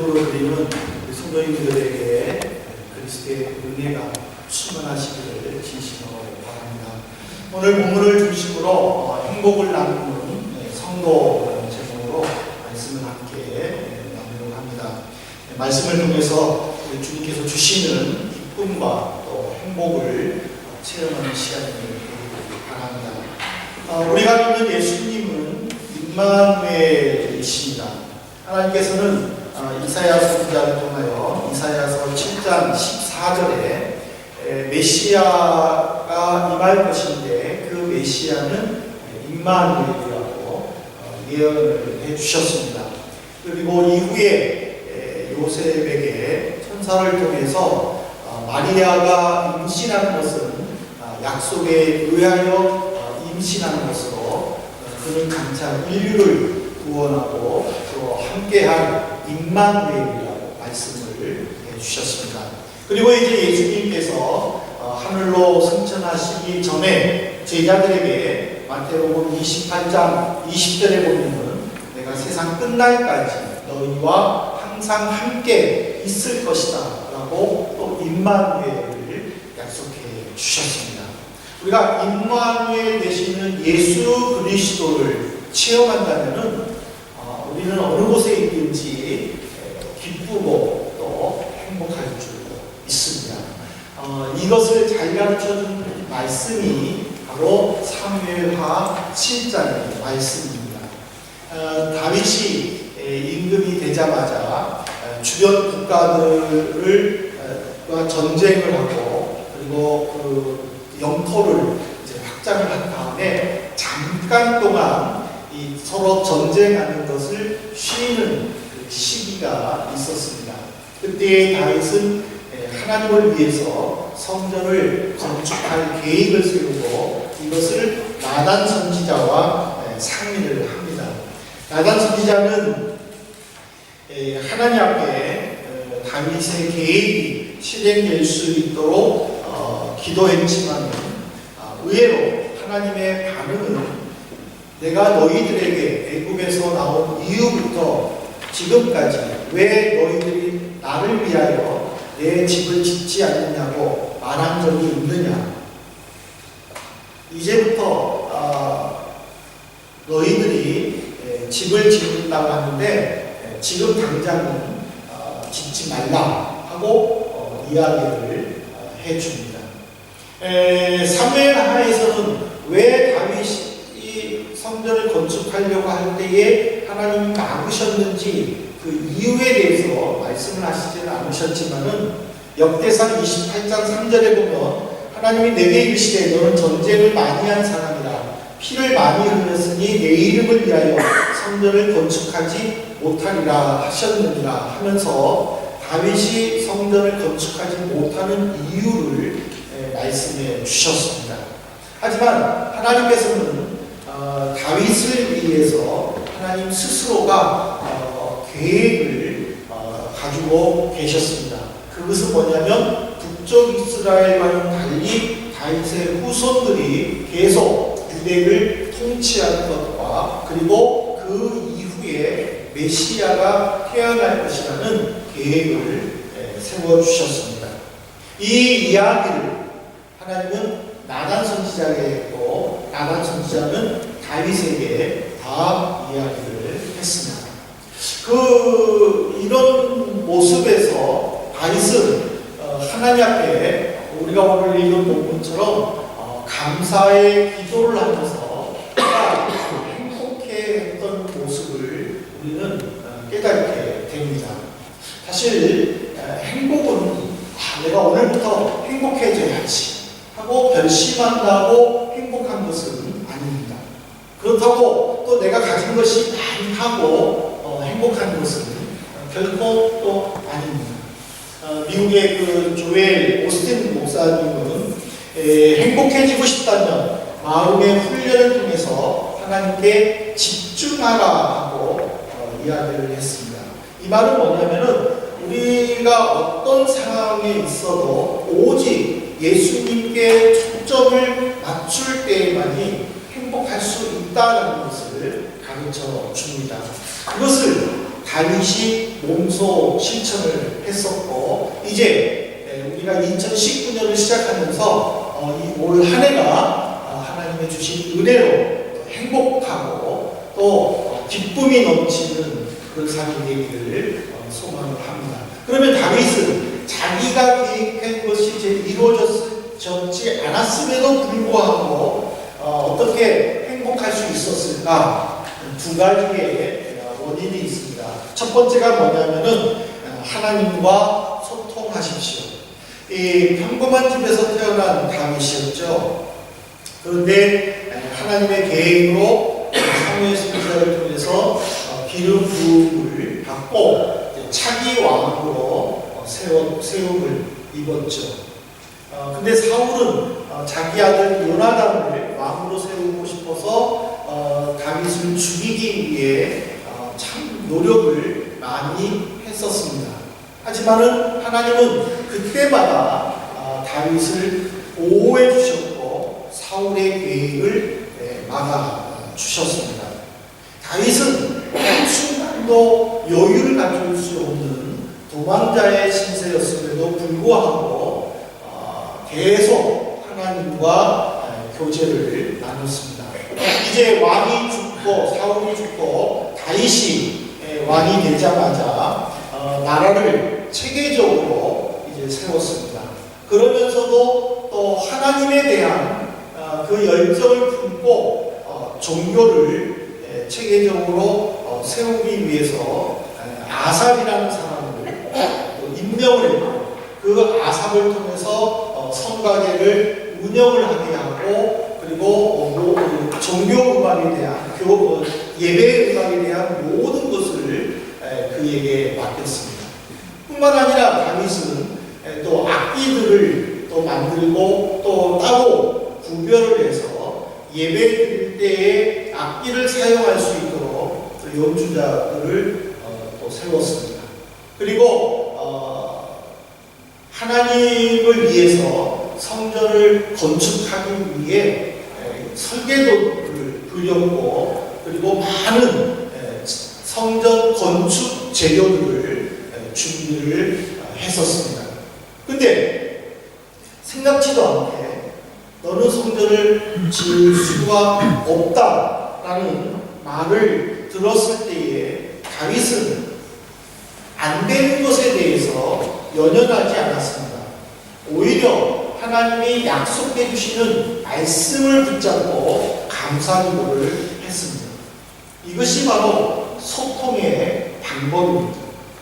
드리는 성도님들에게 그리스도의 은혜가 충만하시기를 진심으로 바랍니다. 오늘 본문을 중심으로 어, 행복을 나누는 네, 성도 제목으로 말씀을 함께 나누려고 합니다. 네, 말씀을 통해서 주님께서 주시는 기쁨과 또 행복을 어, 체험하는 되기를 바랍니다. 어, 우리가 믿는 예수님은 임마누엘이십니다. 하나님께서는 어, 이사야 선지자를 통하여 이사야서 7장 14절에 메시아가 임할 것인데 그 메시아는 임마누엘이라고 어, 예언을 해주셨습니다. 그리고 이후에 요셉에게 천사를 통해서 어, 마리아가 임신하는 것은 어, 약속에 의하여 임신하는 것으로 그는 장차 인류를 구원하고 또 함께할 임마누엘이라고 말씀을 해주셨습니다. 그리고 이제 예수님께서 어, 하늘로 승천하시기 전에 제자들에게 마태복음 28장 20절에 보면은 내가 세상 끝날까지 너희와 항상 함께 있을 것이다 라고 또 임마누엘을 약속해 주셨습니다. 우리가 임마누엘 되시는 예수 그리스도를 체험한다면은 어, 우리는 어느 곳에 있든지 기쁘고 또 행복할 줄 믿습니다. 어, 이것을 잘 가르쳐준 말씀이 바로 사무엘하 7장의 말씀입니다. 어, 다윗이 임금이 되자마자 주변 국가들을 과 전쟁을 하고 그리고 그 영토를 확장을 한 다음에 잠깐 동안 이 서로 전쟁하는 것을 쉬는 그 시기가 있었습니다. 그때 다윗은 하나님을 위해서 성전을 건축할 계획을 세우고 이것을 나단 선지자와 상의를 합니다. 나단 선지자는 하나님 앞에 다윗의 계획이 실행될 수 있도록 어, 기도했지만 의외로 하나님의 반응은 내가 너희들에게 애굽에서 나온 이후부터 지금까지 왜 너희들이 나를 위하여 내 집을 짓지 않느냐고 말한 적이 있느냐? 이제부터 어, 너희들이 집을 짓는다고 하는데 지금 당장은 어, 짓지 말라 하고 어, 이야기를 해줍니다. 사무엘 하에서는 왜 다윗이 성전을 건축하려고 할 때에 하나님이 막으셨는지 그 이유에 대해서 말씀을 하시지는 않으셨지만은 역대상 28장 3절에 보면 하나님이 내게 이르시되 너는 전쟁을 많이 한 사람이라 피를 많이 흘렸으니 내 이름을 위하여 성전을 건축하지 못하리라 하셨느니라 하면서 다윗이 성전을 건축하지 못하는 이유를 말씀해 주셨습니다. 하지만 하나님께서는 어, 다윗을 위해서 하나님 스스로가 어, 계획을 어, 가지고 계셨습니다. 그것은 뭐냐면 북쪽 이스라엘과는 달리 다윗의 후손들이 계속 유대를 통치하는 것과 그리고 그 이후에 메시아가 태어날 것이라는 계획을 세워 주셨습니다. 이 이야기를 하나님은 나단 선지자에게고 나단 선지자는 다윗에게 다 이야기를 했습니다. 그 이런 모습에서 다윗은 어, 하나님 앞에 우리가 오늘 읽은 본문처럼 어, 감사의 기도를 하면서 행복해 했던 모습을 우리는 어, 깨닫게 됩니다. 사실 행복은 아, 내가 오늘부터 행복해져야지 하고 결심한다고 행복한 것은 아닙니다. 그렇다고 또 내가 가진 것이 많다고 어, 행복한 것은 결코 또 아닙니다. 어, 미국의 그 조엘 오스틴 목사님은 에, 행복해지고 싶다면 마음의 훈련을 통해서 하나님께 집중하라 하고 어, 이야기를 했습니다. 이 말은 뭐냐면은 우리가 어떤 상황에 있어도 오직 예수님께 초점을 맞출 때만이 행복할 수 있다는 것을 가르쳐 줍니다. 그것을 다윗이 몸소 실천을 했었고 이제 에, 우리가 2019년을 시작하면서 어, 이올한 해가 어, 하나님의 주신 은혜로 행복하고 또 어, 기쁨이 넘치는 그런 삶이 되기를 어, 소망을 합니다. 그러면 다윗은 자기가 계획한 것이 이제 이루어졌지 않았음에도 불구하고 어, 어떻게 행복할 수 있었을까? 두 가지의 어, 원인이 있습니다. 첫 번째가 뭐냐면은 어, 하나님과 소통하십시오. 이 평범한 집에서 태어난 다윗이었죠. 그런데 에, 하나님의 계획으로 사무엘 선지자를 통해서 어, 기름 부음을 받고 차기 왕으로 어, 세워 세움을 입었죠. 어, 근데 사울은 어, 자기 아들 요나단을 왕으로 세우고 싶어서 어, 다윗을 죽이기 위해 어, 참 노력을 많이 했었습니다. 하지만은 하나님은 그때마다 어, 다윗을 보호해 주셨고 사울의 계획을 예, 막아 주셨습니다. 다윗은 한순간도 여유를 가질 수 없는 도망자의 신세였음에도 불구하고 어, 계속 하나님과 예, 교제를 나눴습니다. 이제 왕이 죽고 사울이 죽고 다윗이 예, 왕이 되자마자 어, 나라를 체계적으로 이제 세웠습니다. 그러면서도 또 하나님에 대한 어, 그 열정을 품고 어, 종교를 예, 체계적으로 어, 세우기 위해서 예, 아삽이라는 사람을 또 임명을 했고 그 아삽을 통해서 어, 성가계를 운영을 하게 하고 그리고 어, 종교 음악에 대한 교, 어, 예배 음악에 대한 모든 것을 에, 그에게 맡겼습니다. 뿐만 아니라 다윗은 에, 또 악기들을 또 만들고 또 따로 구별을 해서 예배 때에 악기를 사용할 수 있도록 또 연주자들을 어, 또 세웠습니다. 그리고 어, 하나님을 위해서 성전을 건축하기 위해 에, 설계도를 그렸고 그리고 많은 에, 성전 건축 재료들을 에, 준비를 어, 했었습니다. 근데 생각지도 않게 너는 성전을 지을 수가 없다라는 말을 들었을 때에 다윗은 안 되는 것에 대해서 연연하지 않았습니다. 오히려 하나님이 약속해 주시는 말씀을 붙잡고 감사 기도를 했습니다. 이것이 바로 소통의 방법입니다.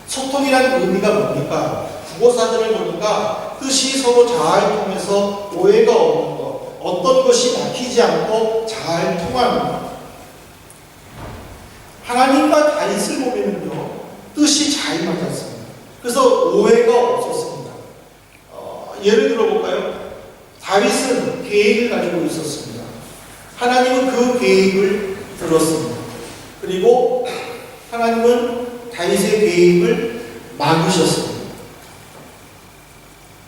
소통이라는 의미가 뭡니까? 국어사전을 보니까 뜻이 서로 잘 통해서 오해가 없는 것, 어떤 것이 막히지 않고 잘 통하는 것. 하나님과 다윗을 보면요, 뜻이 잘 맞았습니다. 그래서 오해가 없었습니다. 어, 예를 들어볼까요? 다윗은 계획을 가지고 있었습니다. 하나님은 그 계획을 들었습니다. 그리고 하나님은 다윗의 계획을 막으셨습니다.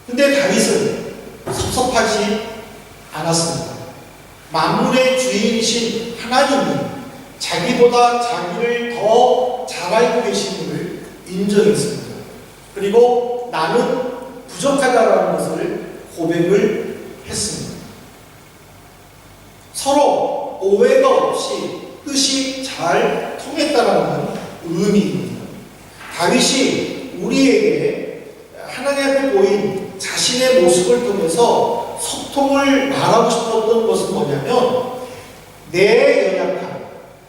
근데 다윗은 섭섭하지 않았습니다. 만물의 주인이신 하나님이 자기보다 자기를 더 잘 알고 계심을 인정했습니다. 그리고 나는 부족하다라는 것을 고백을 했습니다. 서로 오해가 없이 뜻이 잘 통했다라는 의미입니다. 다윗이 우리에게 하나님 앞에 보인 자신의 모습을 통해서 소통을 말하고 싶었던 것은 뭐냐면 내 연약함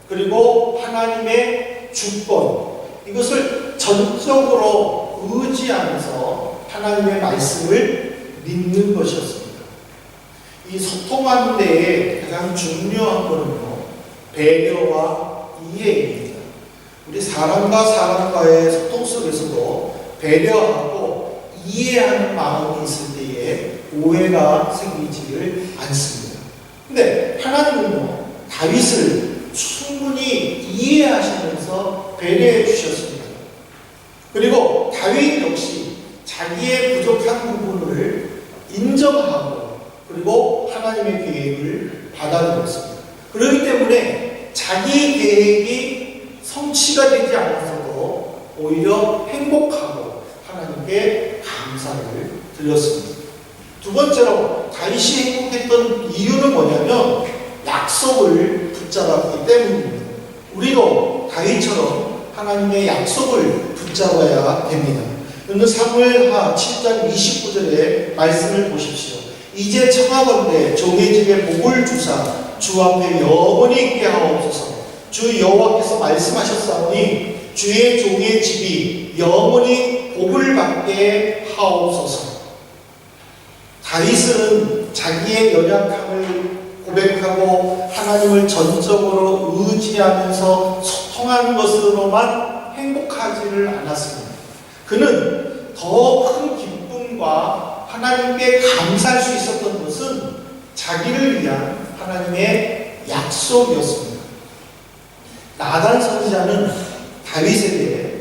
그리고 하나님의 주권 이것을 전적으로 의지하면서 하나님의 말씀을 믿는 것이었습니다. 이 소통하는 데에 가장 중요한 것은요 배려와 이해입니다. 우리 사람과 사람과의 소통 속에서도 배려하고 이해하는 마음이 있을 때에 오해가 생기지를 않습니다. 근데 하나님은요, 다윗을 충분히 이해하시면서 배려해 주셨습니다. 그리고 다윗 자기의 부족한 부분을 인정하고 그리고 하나님의 계획을 받아들였습니다. 그렇기 때문에 자기 계획이 성취가 되지 않아서도 오히려 행복하고 하나님께 감사를 드렸습니다. 두 번째로 다윗이 행복했던 이유는 뭐냐면 약속을 붙잡았기 때문입니다. 우리도 다윗처럼 하나님의 약속을 붙잡아야 됩니다. 오늘 사무엘하 7장 29절의 말씀을 보십시오. 이제 청하건대 종의 집에 복을 주사 주 앞에 영원히 있게 하옵소서. 주 여호와께서 말씀하셨사오니 주의 종의 집이 영원히 복을 받게 하옵소서. 다윗은 자기의 연약함을 고백하고 하나님을 전적으로 의지하면서 소통하는 것으로만 행복하지를 않았습니다. 그는 더 큰 기쁨과 하나님께 감사할 수 있었던 것은 자기를 위한 하나님의 약속이었습니다. 나단 선지자는 다윗에 대해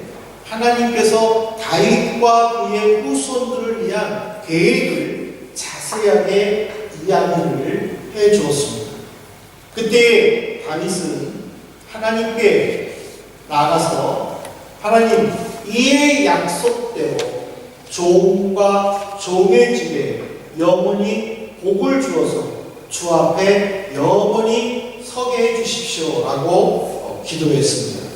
하나님께서 다윗과 그의 후손들을 위한 계획을 자세하게 이야기를 해 주었습니다. 그때 다윗은 하나님께 나가서 하나님 이의 약속대로 종과 종의 집에 영원히 복을 주어서 주 앞에 영원히 서게 해 주십시오라고 어, 기도했습니다.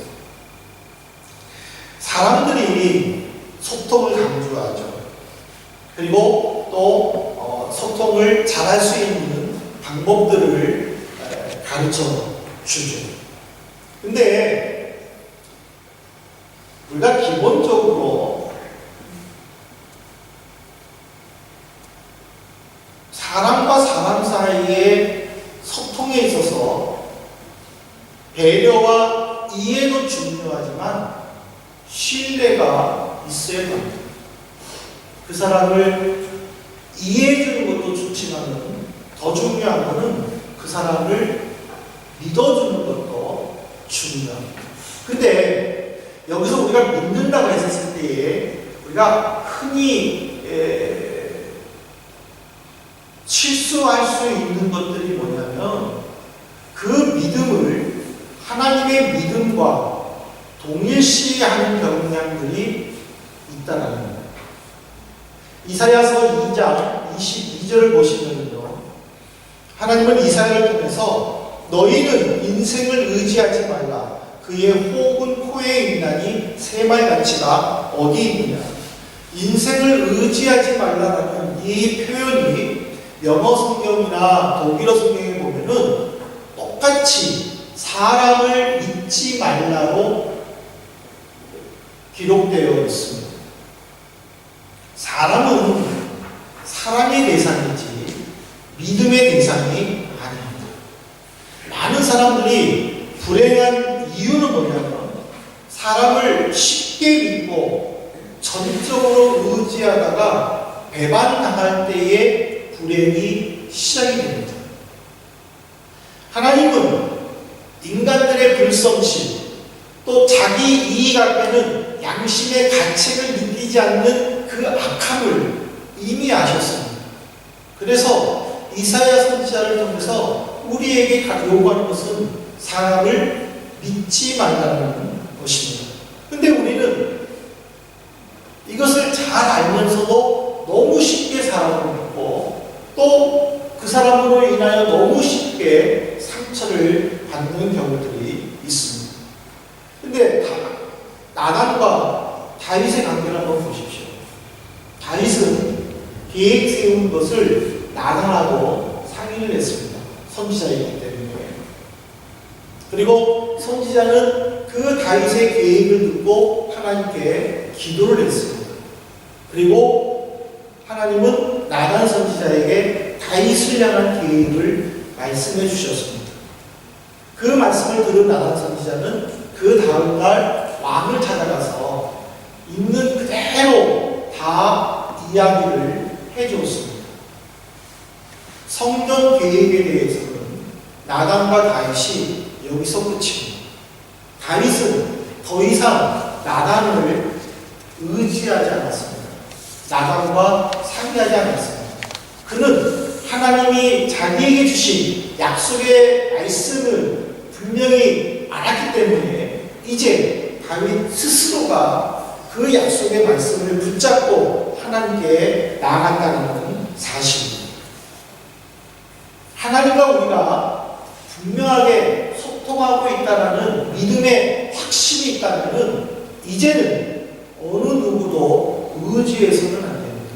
사람들이 소통을 강조하죠. 그리고 또 어, 소통을 잘할 수 있는 방법들을 에, 가르쳐 주죠. 근데 우리가 기본적으로 사람과 사람 사이의 소통에 있어서 배려와 이해도 중요하지만 신뢰가 있어야 합니다. 그 사람을 이해해 주는 것도 좋지만은 더 중요한 것은 그 사람을 믿어주는 것도 중요합니다. 근데 여기서 우리가 믿는다고 했을 때에 우리가 흔히 에, 실수할 수 있는 것들이 뭐냐면 그 믿음을 하나님의 믿음과 동일시하는 경향들이 있다는 겁니다. 이사야서 2장 22절을 보시면요. 하나님은 이사야를 통해서 너희는 인생을 의지하지 말라. 그의 혹은 코에 있나니 새말같이가 어디 있느냐. 인생을 의지하지 말라라는 이 표현이 영어 성경이나 독일어 성경에 보면은 똑같이 사람을 믿지 말라고 기록되어 있습니다. 사람은 사랑의 대상이지 믿음의 대상이 아닙니다. 많은 사람들이 불행한 이유는 뭐냐면 사람을 쉽게 믿고 전적으로 의지하다가 배반당할 때에 불행이 시작이 됩니다. 하나님은 인간들의 불성실 또 자기 이익 앞에는 양심의 가책을 느끼지 않는 그 악함을 이미 아셨습니다. 그래서 이사야 선지자를 통해서 우리에게 요구하는 것은 사람을 믿지 말라는 것입니다. 근데 우리는 이것을 잘 알면서도 너무 쉽게 사람을 믿고 또 그 사람으로 인하여 너무 쉽게 상처를 받는 경우들이 있습니다. 근데 다, 나단과 다윗의 관계를 한번 보십시오. 다윗은 계획 세운 것을 나단하고 상의를 했습니다. 선지자이기 때문에. 그리고 선지자는 그 다윗의 계획을 듣고 하나님께 기도를 했습니다. 그리고 하나님은 나단 선지자에게 다윗을 향한 계획을 말씀해 주셨습니다. 그 말씀을 들은 나단 선지자는 그 다음 날 왕을 찾아가서 있는 그대로 다 이야기를 해주었습니다. 성전 계획에 대해서는 나단과 다윗이 여기서 끝입니다. 다윗은 더 이상 나단을 의지하지 않았습니다. 나단과 상의하지 않았습니다. 그는 하나님이 자기에게 주신 약속의 말씀을 분명히 알았기 때문에 이제 다윗 스스로가 그 약속의 말씀을 붙잡고 하나님께 나아갔다는 사실입니다. 하나님과 우리가 분명하게 소통하고 있다는 믿음의 확신이 있다면 이제는 어느 누구도 의지해서는 안 됩니다.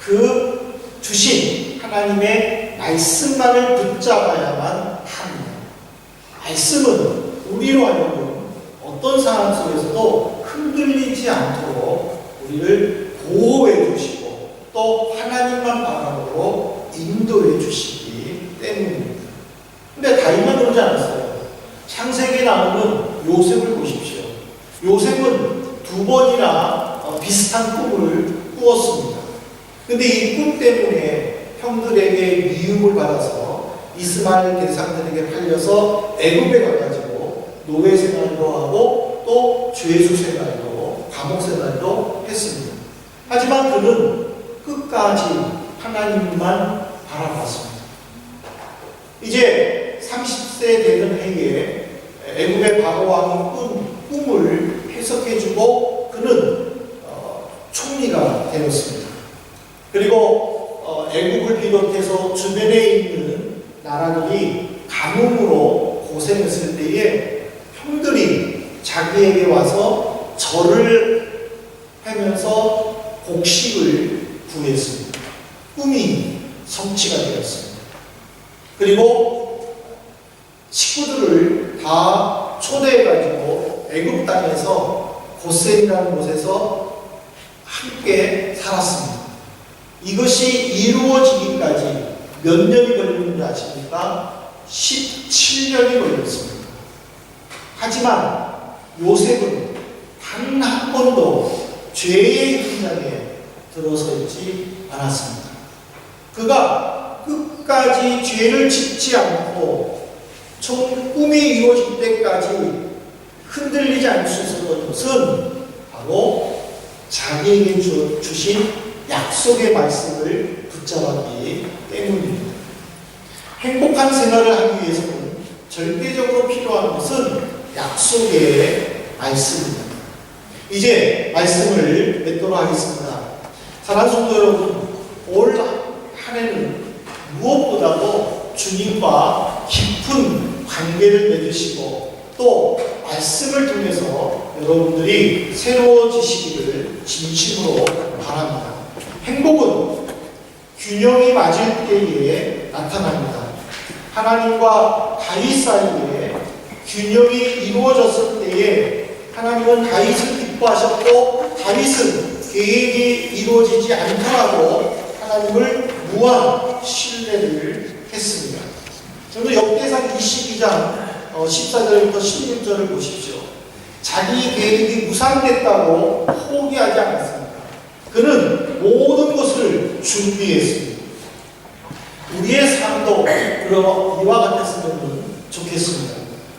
그 주신 하나님의 말씀만을 붙잡아야만 합니다. 말씀은 우리로 하여금 어떤 상황 속에서도 흔들리지 않도록 우리를 보호해 주시고 또 하나님만 바라보고 인도해 주시기 때문입니다. 근데 다윗만 그러지 않았어요. 창세기에 나오는 요셉을 보십시오. 요셉은 두 번이나 어, 비슷한 꿈을 꾸었습니다. 근데 이 꿈 때문에 형들에게 미움을 받아서 이스마엘 대상들에게 팔려서 애굽에 가가지고 노예 생활도 하고 또 죄수 생활도 감옥 생활도 했습니다. 하지만 그는 끝까지 하나님만 바라봤습니다. 이제 30세 되는 해에 애굽의 바로 왕이 꾼 꿈을 해석해주고 그는 어, 총리가 되었습니다. 그리고 어, 애국을 비롯해서 주변에 있는 나라들이 가뭄으로 고생했을 때에 형들이 자기에게 와서 절을 하면서 곡식을 구했습니다. 꿈이 성취가 되었습니다. 그리고 식구들을 다 초대해가지고 애굽 땅에서 고센이라는 곳에서 함께 살았습니다. 이것이 이루어지기까지 몇 년이 걸렸는지 아십니까? 17년이 걸렸습니다. 하지만 요셉은 단 한 번도 죄의 현장에 들어서 있지 않았습니다. 그가 끝까지 죄를 짓지 않고 총 꿈이 이루어질 때까지 흔들리지 않을 수 있었던 것은 바로 자기에게 주, 주신 약속의 말씀을 붙잡았기 때문입니다. 행복한 생활을 하기 위해서는 절대적으로 필요한 것은 약속의 말씀입니다. 이제 말씀을 맺도록 하겠습니다. 사랑하는 성도 여러분, 올 한 해는 무엇보다도 주님과 깊은 관계를 맺으시고 또 말씀을 통해서 여러분들이 새로워지시기를 진심으로 바랍니다. 행복은 균형이 맞을 때에 나타납니다. 하나님과 다윗 사이에 균형이 이루어졌을 때에 하나님은 다윗을 기뻐하셨고 다윗은 계획이 이루어지지 않더라도 하나님을 무한 신뢰를 했습니다. 저는 역대상 22장 14절부터 16절을 보십시오. 자기 계획이 무산됐다고 포기하지 않았습니다. 그는 모든 것을 준비했습니다. 우리의 삶도 이와 같았으면 좋겠습니다.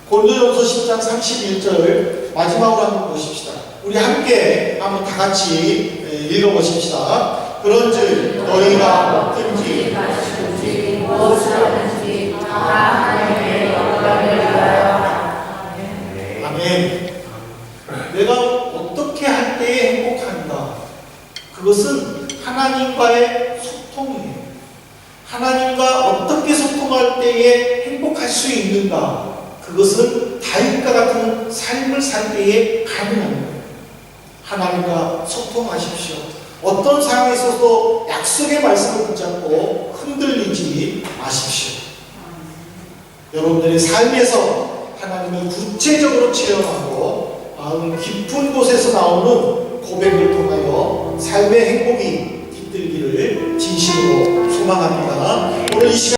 골도전서 10장 31절 마지막으로 한번 보십시다. 우리 함께 한번 다 같이 읽어보십시다. 그런즉 너희가 마시든지 무엇을 아멘. 내가 어떻게 할 때에 행복한가? 그것은 하나님과의 소통이에요. 하나님과 어떻게 소통할 때에 행복할 수 있는가? 그것은 다윗과 같은 삶을 살 때에 거예요. 하나님과 소통하십시오. 어떤 상황에서도 약속의 말씀을 붙잡고 흔들리지 마십시오. 여러분들의 삶에서 하나님을 구체적으로 체험하고 마음 깊은 곳에서 나오는 고백을 통하여 삶의 행복이 깃들기를 진심으로 소망합니다. 오늘 이 시간